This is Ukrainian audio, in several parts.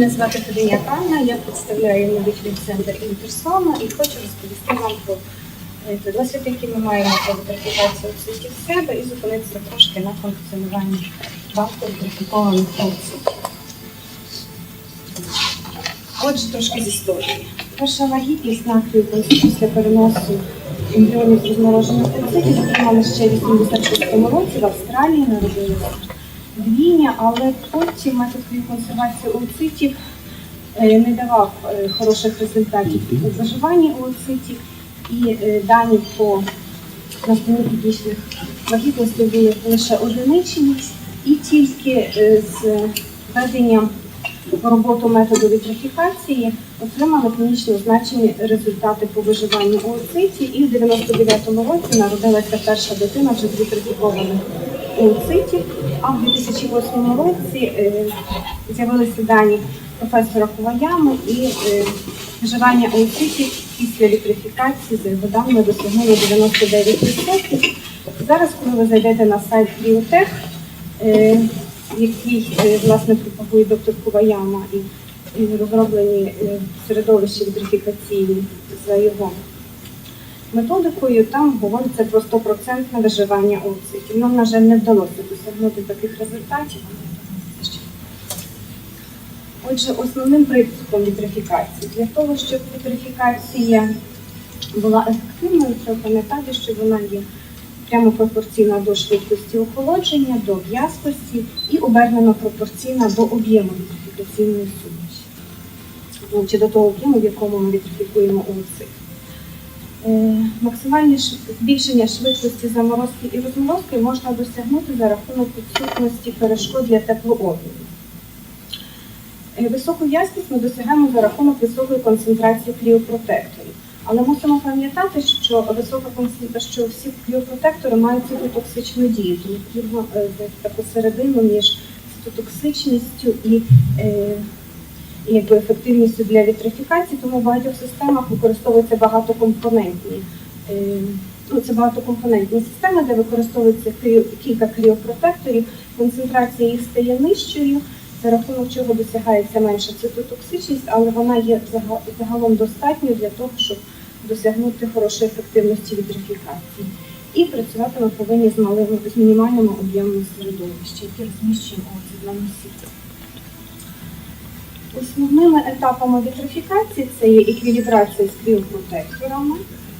Мене звати Феденя Анна, я представляю медичний центр Інтерсона і хочу розповісти вам про е, досвід, який ми маємо про витрифікацію оцитів в себе і зупинитися трошки на функціонуванні банку витрифікованих оцитів. Отже, трошки з історії. Перша вагітність на крюкості після переносу ембріонів з розморожених оцитів отримали ще в 86-му році в Австралії народилися двійня, але потім метод консервації ooцитів е, не давав е, хороших результатів у виживанні ooцитів, і е, дані по настанню клінічних вагітностей були лише одиничні, і тільки з введенням роботу методу вітрифікації отримали клінічно значені результати по виживанню ooцитів, і в 99-му році народилася перша дитина вже з вітрифікованих ooцитів, а в 2008 році е, з'явилися дані професора Куваями і е, виживання ooцитів після вітрифікації за його даними досягнуло 99%. Зараз, коли ви зайдете на сайт Кріотех, е, який е, власне пропагує доктор Куваяма і, розроблені е, середовища вітрифікаційні за його методикою, там говориться про 100% виживання ooцитів. Нам, на жаль, не вдалося досягнути таких результатів. Отже, основним принципом вітрифікації для того, щоб вітрифікація була ефективною, треба пам'ятати, що вона є прямо пропорційна до швидкості охолодження, до в'язкості і обернено пропорційна до об'єму вітрифікаційної суміші, чи до того об'єму, в якому ми вітрифікуємо ooцит. Е, Максимальне збільшення швидкості заморозки і розморозки можна досягнути за рахунок відсутності перешкод для теплообміну. Е, Високу в'язкість ми досягаємо за рахунок високої концентрації кріопротекторів. Але мусимо пам'ятати, що висока що всі кріопротектори мають цитотоксичну дію, тому потрібно е, таку середину між цитотоксичністю і якби ефективністю для вітрифікації, тому в багатьох системах використовуються багатокомпонентні. е, Ну, це багатокомпонентні системи, де використовується кілька кріопротекторів, концентрація їх стає нижчою, за рахунок чого досягається менша цитотоксичність, але вона є загалом достатньою для того, щоб досягнути хорошої ефективності вітрифікації. І працювати ми повинні з малими з мінімальними об'ємами середовища, які розміщуємо оці на носі. Основними етапами вітрифікації це є еквілібрація з кріопротекторами,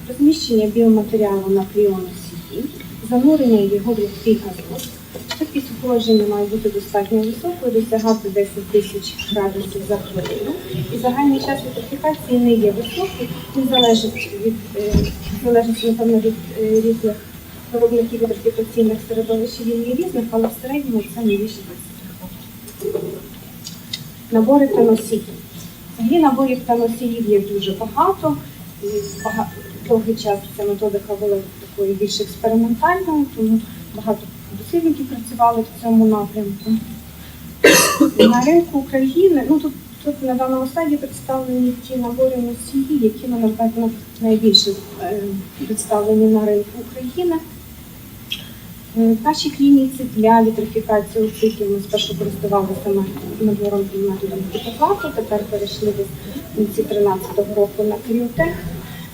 розміщення біоматеріалу на кріоносії, занурення його в рідкий азот. Швидкість охолодження має бути достатньо високою, досягати 10 тисяч градусів за хвилину. І загальний час вітрифікації не є високий, він залежить від е, залежить, напевно, від е, різних виробників вітрифікаційних середовищ він є різних, але в середньому це не більше 20 років. Набори та носії. Взагалі наборів та носіїв є дуже багато. Довгий час ця методика була такою більш експериментальною, тому багато дослідників працювали в цьому напрямку. На ринку України, ну тут, тут на даному стадії представлені ті набори носії, які напевно найбільше е, представлені на ринку України. Е, В нашій клініці для вітрифікації оцитів ми спершу користувалися набором і методом фотоплату, тепер перейшли до кінці 13-го року на кріотех.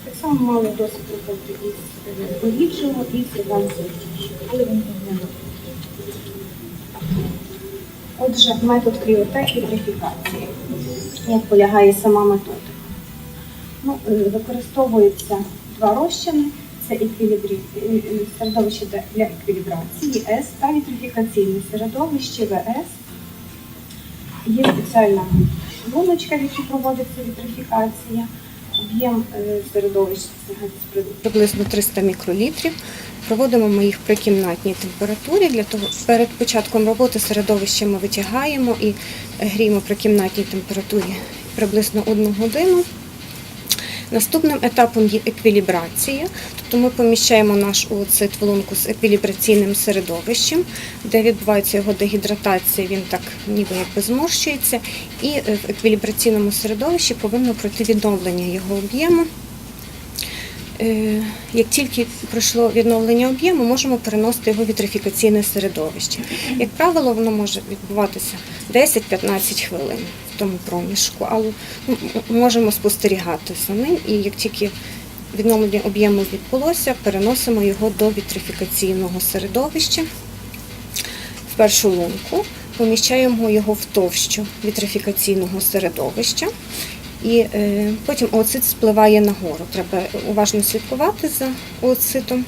Так само мали досвід роботи із е, і з Іванцем, але він не був. Отже, метод кріотех вітрифікації. Як полягає сама методика? Ну, е, використовуються два розчини. Це еквілібрі... е, е, середовище для- еквілібрації С та вітрифікаційне середовище ВС. Є спеціальна луночка, в якій проводиться вітрифікація. Об'єм е, середовища приблизно 300 мікролітрів. Проводимо ми їх при кімнатній температурі. Для того перед початком роботи середовище ми витягаємо і гріємо при кімнатній температурі приблизно одну годину. Наступним етапом є еквілібрація, тобто ми поміщаємо наш оцит в лунку з еквілібраційним середовищем, де відбувається його дегідратація, він так ніби якби зморщується, і в еквілібраційному середовищі повинно пройти відновлення його об'єму. Е, як тільки пройшло відновлення об'єму, можемо переносити його в вітрифікаційне середовище. Як правило, воно може відбуватися 10-15 хвилин в тому проміжку, але ну, можемо спостерігати за ним, і як тільки відновлення об'єму відбулося, переносимо його до вітрифікаційного середовища в першу лунку, поміщаємо його в товщу вітрифікаційного середовища. І е, потім оцит спливає нагору. Треба уважно слідкувати за оцитом.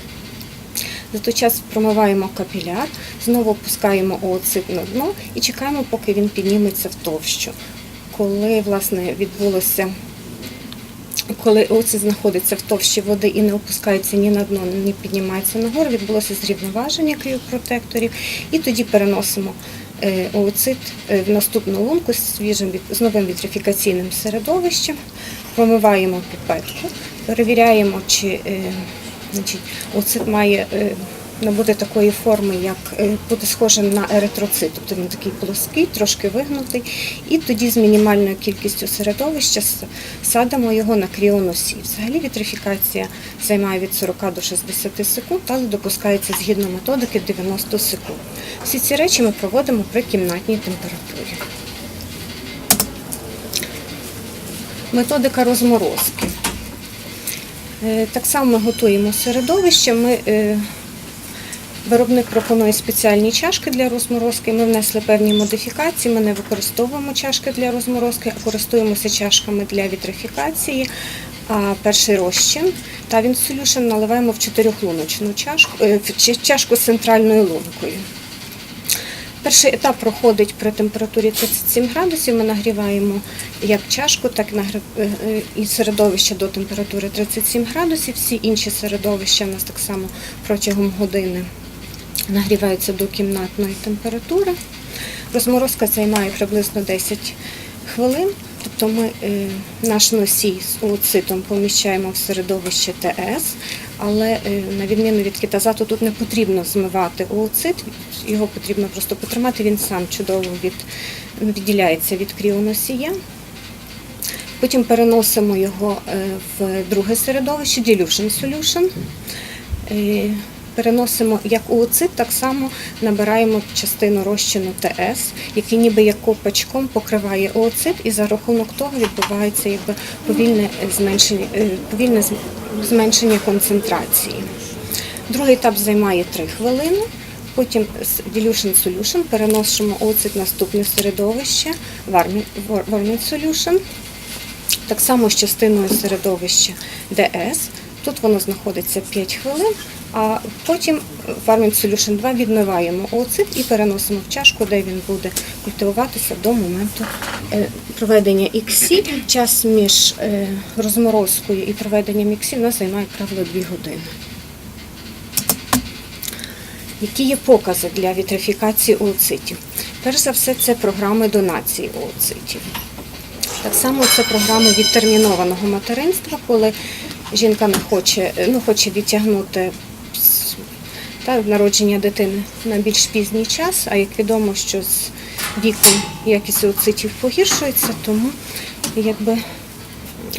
За той час промиваємо капіляр, знову опускаємо оцит на дно і чекаємо, поки він підніметься в товщу. Коли власне відбулося, коли оцит знаходиться в товщі води і не опускається ні на дно, ні піднімається нагору, відбулося зрівноваження кріопротекторів, і тоді переносимо е, ooцит е, в наступну лунку з свіжим з новим вітрифікаційним середовищем, промиваємо піпетку, перевіряємо, чи е, значить, оцит має е, набути такої форми, як е, бути схожим на еритроцит, тобто він такий плоский, трошки вигнутий, і тоді з мінімальною кількістю середовища садимо його на кріоносі. Взагалі вітрифікація займає від 40 до 60 секунд, але допускається згідно методики 90 секунд. Всі ці речі ми проводимо при кімнатній температурі. Методика розморозки. Е, Так само ми готуємо середовище. Ми, е, виробник пропонує спеціальні чашки для розморозки. Ми внесли певні модифікації. Ми не використовуємо чашки для розморозки, а користуємося чашками для вітрифікації. Перший розчин та він солюшен наливаємо в чотирьохлуночну чашку, е, чашку з центральною лункою. Перший етап проходить при температурі 37 градусів. Ми нагріваємо як чашку, так і е, е, середовище до температури 37 градусів. Всі інші середовища у нас так само протягом години нагріваються до кімнатної температури. Розморозка займає приблизно 10 хвилин. Тобто ми е, наш носій з ooцитом поміщаємо в середовище ТС, але е, на відміну від кітазату тут не потрібно змивати ooцит, його потрібно просто потримати, він сам чудово від, відділяється від кріоносія. Потім переносимо його е, в друге середовище, dilution solution. Переносимо як ooцит, так само набираємо частину розчину ТС, який ніби як копачком покриває ooцит, і за рахунок того відбувається якби повільне зменшення, е, повільне зменшення концентрації. Другий етап займає 3 хвилини. Потім з dilution solution переносимо оцет в наступне середовище, warming solution. Так само з частиною середовища ДС. Тут воно знаходиться 5 хвилин, а потім Farming Solution 2 відмиваємо оцет і переносимо в чашку, де він буде культивуватися до моменту е, проведення іксі. Час між е, розморозкою і проведенням іксі у нас займає правило 2 години. Які є покази для вітрифікації ooцитів? Перш за все, це програми донації ooцитів. Так само це програми відтермінованого материнства, коли жінка не хоче, ну, хоче відтягнути та, народження дитини на більш пізній час, а як відомо, що з віком якість ooцитів погіршується, тому якби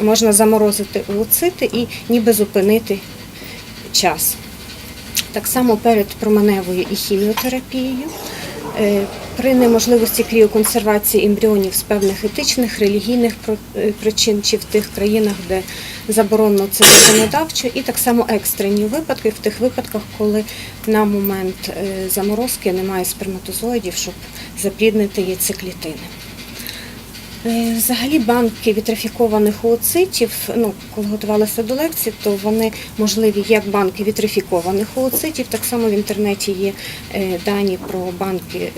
можна заморозити ooцити і ніби зупинити час. Так само перед променевою і хіміотерапією. Е, При неможливості кріоконсервації ембріонів з певних етичних, релігійних е, причин чи в тих країнах, де заборонено це законодавчо, і так само екстрені випадки в тих випадках, коли на момент е, заморозки немає сперматозоїдів, щоб запліднити яйцеклітини. Е, Взагалі банки вітрифікованих ooцитів, ну, коли готувалися до лекції, то вони можливі як банки вітрифікованих ooцитів, так само в інтернеті є е, дані про банки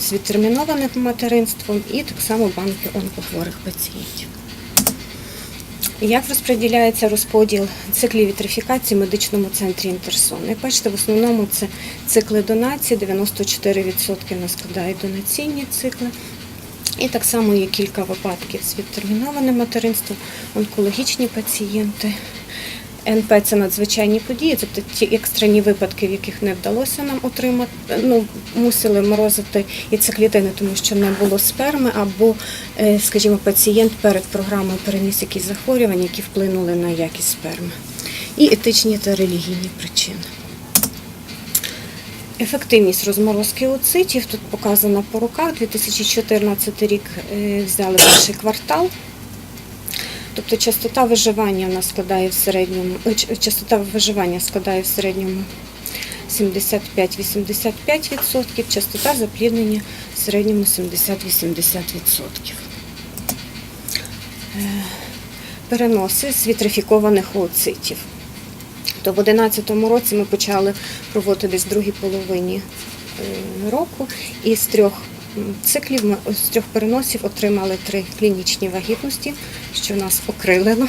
з відтермінованим материнством і так само банки онкохворих пацієнтів. Як розподіляється розподіл циклів вітрифікації в медичному центрі Інтерсон? Як бачите, в основному це цикли донації, 94% у нас складають донаційні цикли. І так само є кілька випадків з відтермінованим материнством, онкологічні пацієнти. НП це надзвичайні події, тобто ті екстрені випадки, в яких не вдалося нам отримати, ну мусили морозити яйцеклітини, тому що не було сперми, або, е, скажімо, пацієнт перед програмою переніс якісь захворювання, які вплинули на якість сперми. і етичні та релігійні причини. Ефективність розморозки ooцитів тут показана по руках. 2014 рік е, взяли перший квартал. Тобто частота виживання у нас складає в середньому, е, частота виживання складає в середньому 75-85%, частота запліднення в середньому 70-80%. Е, Переноси з вітрифікованих ooцитів. То в 2011 році ми почали проводити десь в другій половині е, року, і з трьох циклів ми з трьох переносів отримали три клінічні вагітності, що нас окрилило.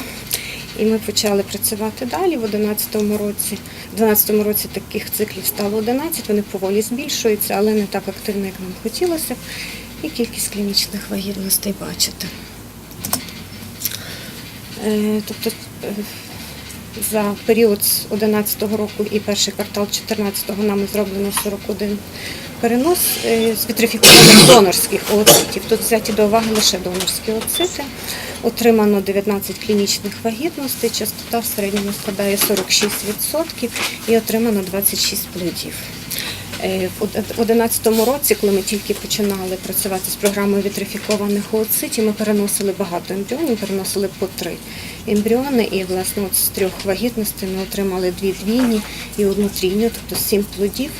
І ми почали працювати далі в 2011 році. В 2012 році таких циклів стало 11, вони поволі збільшуються, але не так активно, як нам хотілося. І кількість клінічних вагітностей бачите. Е, Тобто е, за період з 2011 року і перший квартал 2014 нами зроблено 41 перенос е, з вітрифікованих донорських ooцитів. Тут взяті до уваги лише донорські ooцити. Отримано 19 клінічних вагітностей, частота в середньому складає 46% і отримано 26 плодів. Е, В 2011 році, коли ми тільки починали працювати з програмою вітрифікованих ooцитів, ми переносили багато ембріонів, переносили по три ембріони, і власне от з трьох вагітностей ми отримали дві двійні і одну трійню, тобто сім плодів.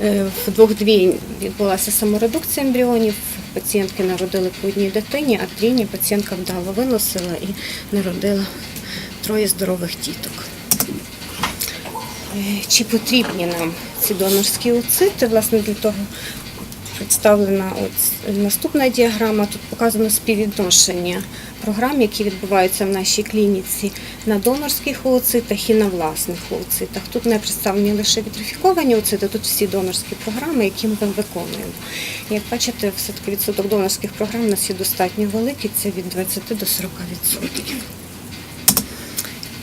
Е, В двох двійні відбулася саморедукція ембріонів. Пацієнтки народили по одній дитині, а трійні пацієнтка вдало виносила і народила троє здорових діток. Е, Чи потрібні нам ці донорські оцити? Власне, для того представлена от наступна діаграма. Тут показано співвідношення програм, які відбуваються в нашій клініці на донорських ooцитах і на власних ooцитах. Тут не представлені лише вітрифіковані ooцити, тут всі донорські програми, які ми виконуємо. Як бачите, все-таки відсоток донорських програм у нас є достатньо великий, це від 20 до 40 відсотків.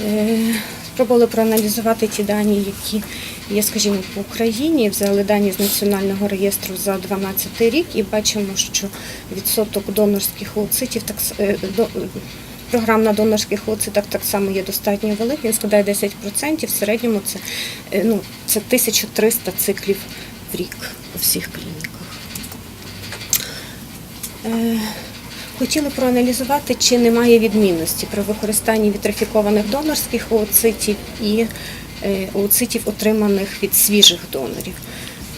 Е, Спробували проаналізувати ті дані, які є, скажімо, по Україні. Взяли дані з національного реєстру за 2012 рік і бачимо, що відсоток донорських ooцитів так е, програм на донорських ooцитах так само є достатньо великий. Він складає 10%. В середньому це е, ну це 1300 циклів в рік у всіх клініках. Е, Хотіли проаналізувати, чи немає відмінності при використанні вітрифікованих донорських ooцитів і е, отриманих від свіжих донорів.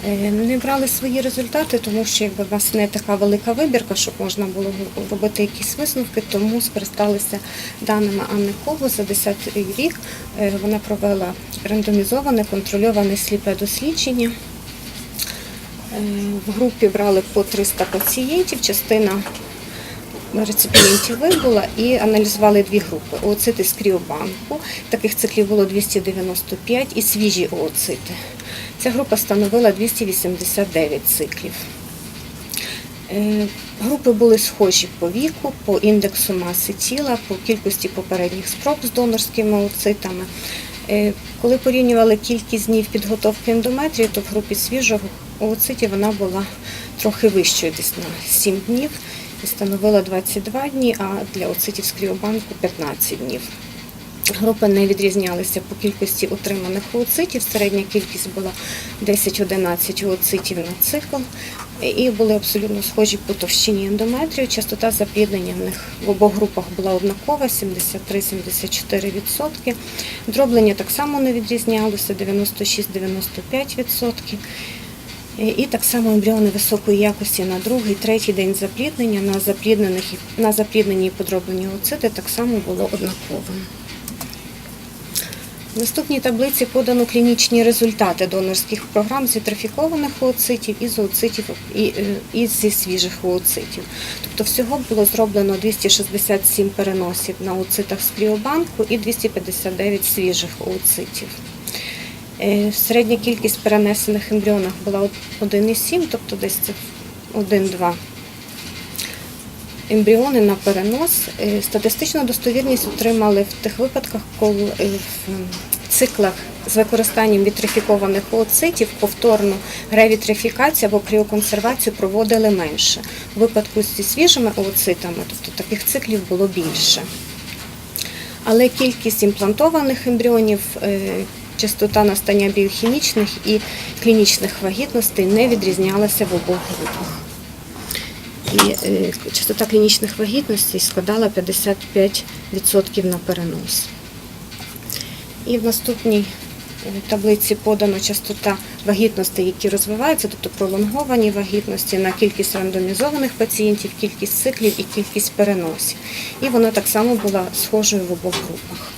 Е, Не брали свої результати, тому що якби в нас не така велика вибірка, щоб можна було робити якісь висновки, тому скористалися даними Анни Кову за 10 рік. Е, Вона провела рандомізоване контрольоване сліпе дослідження. В групі брали по 300 пацієнтів, частина реципієнтів вибула і аналізували дві групи. Ooцити з кріобанку, таких циклів було 295 і свіжі ooцити. Ця група становила 289 циклів. Е, Групи були схожі по віку, по індексу маси тіла, по кількості попередніх спроб з донорськими ooцитами. Е, Коли порівнювали кількість днів підготовки ендометрії, то в групі свіжого ooцитів вона була трохи вищою, десь на 7 днів, і становила 22 дні, а для ooцитів з 15 днів. Групи не відрізнялися по кількості отриманих ooцитів. Середня кількість була 10-11 ooцитів на цикл. І були абсолютно схожі по товщині ендометрію. Частота запліднення в них в обох групах була однакова 73-74%. Дроблення так само не відрізнялося 96-95%. І так само ембріони високої якості на другий, третій день запліднення на запліднених на запліднені і подроблені ooцити так само було однаковим. В наступній таблиці подано клінічні результати донорських програм з вітрифікованих ooцитів і з ooцитів і, е, і зі свіжих ooцитів. Тобто всього було зроблено 267 переносів на ooцитах з кріобанку і 259 свіжих ooцитів. Е, Середня кількість перенесених ембріонах була 1,7, тобто десь це 1-2 ембріони на перенос. Е, Статистичну достовірність отримали в тих випадках, коли е, в циклах з використанням вітрифікованих ooцитів повторну ревітрифікацію або кріоконсервацію проводили менше. У випадку зі свіжими ooцитами, тобто таких циклів було більше. Але кількість імплантованих ембріонів, частота настання біохімічних і клінічних вагітностей не відрізнялася в обох групах. І е, частота клінічних вагітностей складала 55% на перенос. І в наступній е, таблиці подано частота вагітностей, які розвиваються, тобто пролонговані вагітності на кількість рандомізованих пацієнтів, кількість циклів і кількість переносів. І вона так само була схожою в обох групах.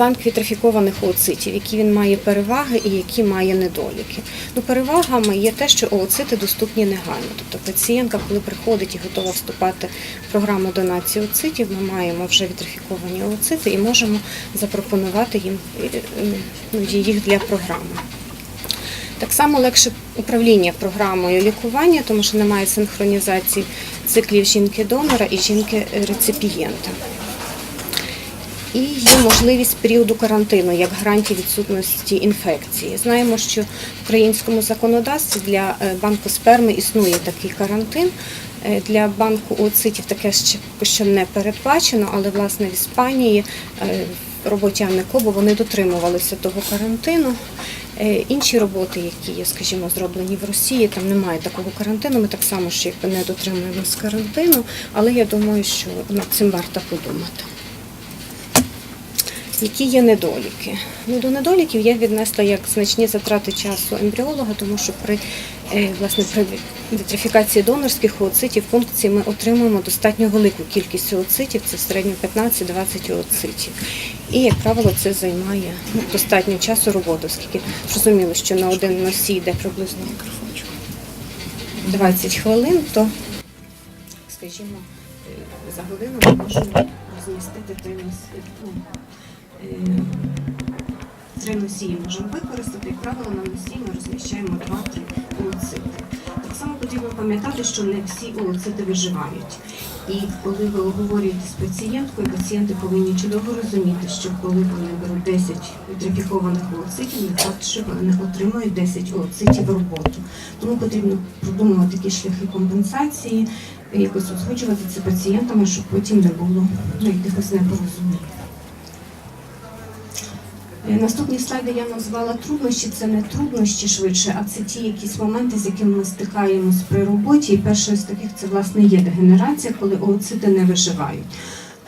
Банк вітрофікованих ooцитів, які він має переваги і які має недоліки. Ну, перевагами є те, що ooцити доступні негайно. Тобто пацієнтка, коли приходить і готова вступати в програму донації ooцитів, ми маємо вже вітрофіковані ooцити і можемо запропонувати їм ну, їх для програми. Так само легше управління програмою лікування, тому що немає синхронізації циклів жінки-донора і жінки-реципієнта. І є можливість періоду карантину як гарантії відсутності інфекції. Знаємо, що в українському законодавстві для е, банку сперми існує такий карантин. Е, Для банку ooцитів таке ще не передбачено, але власне в Іспанії е, Анни Кобо вони дотримувалися того карантину. Інші роботи, які є, скажімо, зроблені в Росії, там немає такого карантину. Ми так само ще не дотримуємося карантину, але я думаю, що над цим варто подумати. Які є недоліки? Ну, до недоліків я віднесла як значні затрати часу ембріолога, тому що при, е, власне, при вітрифікації донорських ooцитів функції ми отримуємо достатньо велику кількість ooцитів, це в середньо 15-20 ooцитів. І, як правило, це займає ну, достатньо часу роботи, оскільки зрозуміло, що на один носій йде приблизно 20 хвилин, то, скажімо, е, за годину ми можемо розмістити три носії. Е, Три носії можемо використати, як правило, на носії ми розміщаємо 2-3 ooцити. Так само потрібно пам'ятати, що не всі ooцити виживають. І коли ви обговорюєте з пацієнткою, пацієнти повинні чудово розуміти, що коли вони беруть 10 вітрифікованих ooцитів, не факт, що вони отримують 10 ooцитів в роботу. Тому потрібно продумувати такі шляхи компенсації, якось узгоджувати це пацієнтами, щоб потім не було ну, якихось непорозумінь. Е, Наступні слайди я назвала труднощі. Це не труднощі швидше, а це ті якісь моменти, з якими ми стикаємось при роботі. І перший з таких це власне є дегенерація, коли ooцити не виживають.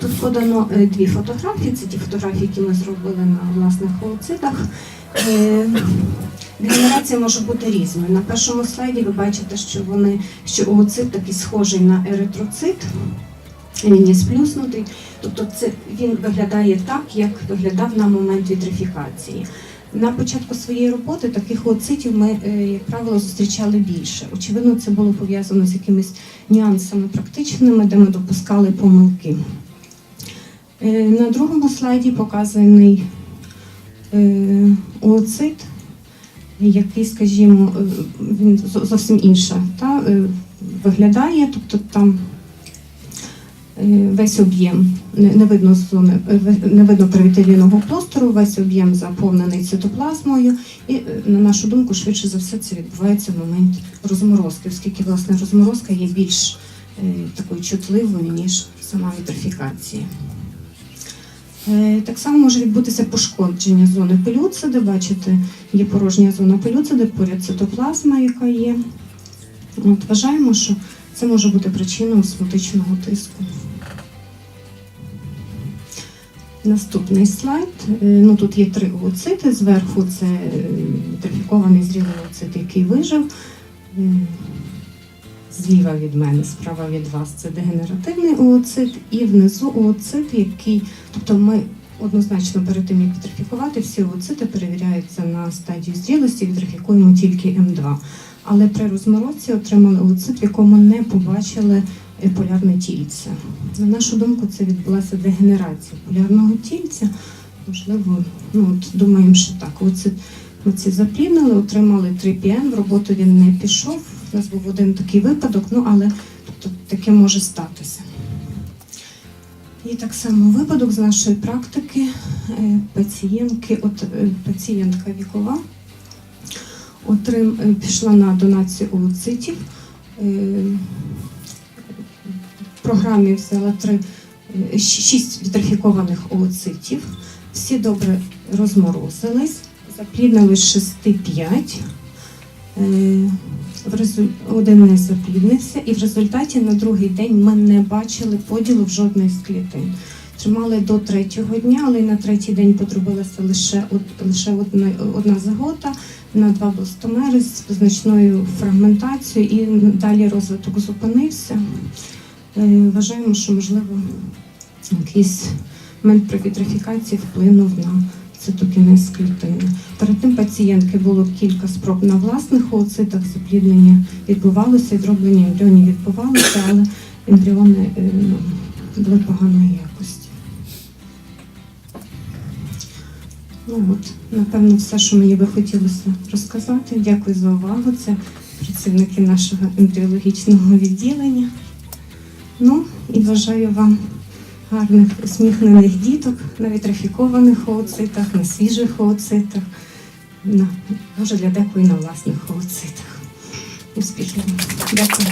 Тут подано е, дві фотографії. Це ті фотографії, які ми зробили на власних ooцитах. Е, Дегенерація може бути різною. На першому слайді ви бачите, що вони що ooцит такий схожий на еритроцит. Він є сплюснутий, тобто це він виглядає так, як виглядав на момент вітрифікації. На початку своєї роботи таких ooцитів ми, е, як правило, зустрічали більше. Очевидно, це було пов'язано з якимись нюансами практичними, де ми допускали помилки. Е, На другому слайді показаний е, ooцит, який, скажімо, він зовсім інше та, виглядає, тобто там весь об'єм, не, видно зони, е, не видно перевітелійного простору, весь об'єм заповнений цитоплазмою, і е, на нашу думку, швидше за все, це відбувається в момент розморозки, оскільки власне розморозка є більш е, такою чутливою, ніж сама вітрифікація. Е, Так само може відбутися пошкодження зони пелюциди. Бачите, є порожня зона пелюциди, поряд цитоплазма, яка є. От, вважаємо, що це може бути причиною осмотичного тиску. Наступний слайд. Е, Ну, тут є три ooцити. Зверху це е, вітрифікований зрілий ooцит, який вижив. Е, Зліва від мене, справа від вас це дегенеративний ooцит, і внизу ooцит, який, тобто ми однозначно перед тим, як вітрифікувати, всі ooцити перевіряються на стадію зрілості, вітрифікуємо тільки М2. Але при розморозці отримали ooцит, в якому не побачили полярне тільце. На нашу думку, це відбулася дегенерація полярного тільця. Можливо, ну от думаємо, що так. Ooцит ми ці запліднили, отримали 3 ПМ, в роботу він не пішов. У нас був один такий випадок, ну але тобто, таке може статися. І так само випадок з нашої практики е, пацієнтки, от е, пацієнтка вікова отрим, е, пішла на донацію ooцитів. Програмі взяла три, е, шість вітрофікованих ooцитів. Всі добре розморозились, запліднили 6-5. Е. Один не запліднився, і в результаті на другий день ми не бачили поділу в жодної з клітин. Тримали до третього дня, але на третій день потребувалася лише, лише одна, одна загота на два бластомери з значною фрагментацією, і далі розвиток зупинився. Е, Вважаємо, що можливо якийсь момент при вітрофікації вплинув на цитокінез клітини. Перед тим пацієнтки було кілька спроб на власних ooцитах, запліднення відбувалося, і дроблення ембріонів відбувалося, але ембріони е, ну, були поганої якості. Ну от, напевно, все, що мені би хотілося розказати. Дякую за увагу. Це працівники нашого ембріологічного відділення. Ну і бажаю вам гарних усміхнених діток на вітрафікованих ooцитах, на свіжих ooцитах, на, може для декої на власних ooцитах. Успіхів. Дякую.